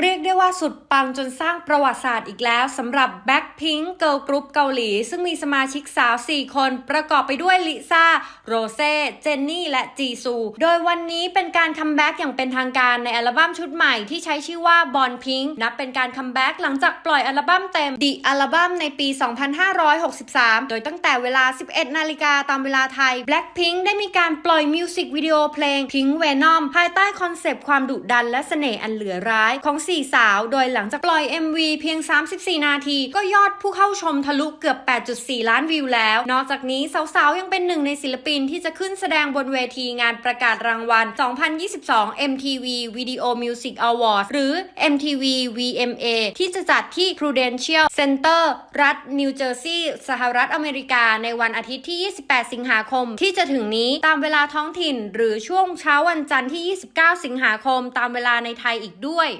เรียกได้ว่าสุดปังจนสร้างประวัติศาสตร์อีกแล้วสำหรับ Blackpink Girl Group เกาหลี ซึ่งมีสมาชิกสาว 4 คนประกอบไปด้วยลิซ่า โรเซ่ เจนนี่ และจีซู โดยวันนี้เป็นการคัมแบ็กอย่างเป็นทางการในอัลบั้มชุดใหม่ที่ใช้ชื่อว่า Born Pink นับเป็นการคัมแบ็กหลังจากปล่อยอัลบั้มเต็ม The อัลบั้มในปี 2563 โดยตั้งแต่เวลา 11 นาฬิกาตามเวลาไทย Blackpink ได้มีการปล่อยมิวสิกวิดีโอเพลง Pink Venom ภายใต้คอนเซปต์ความดุดันและเสน่ห์อันเหลือร้ายของสี่สาว โดยหลังจากปล่อย MV เพียง 34 นาที ก็ยอดผู้เข้าชมทะลุเกือบ 8.4 ล้านวิวแล้ว นอกจากนี้สาวๆ ยังเป็นหนึ่งในศิลปินที่จะขึ้นแสดงบนเวทีงานประกาศรางวัล 2022 MTV Video Music Awards หรือ MTV VMA ที่จะจัดที่ Prudential Center รัฐนิวเจอร์ซีย์สหรัฐอเมริกา ในวันอาทิตย์ที่ 28 สิงหาคม ที่จะถึงนี้ตามเวลาท้องถิ่น หรือช่วงเช้าวันจันทร์ที่ 29 สิงหาคม ตามเวลาในไทยอีกด้วย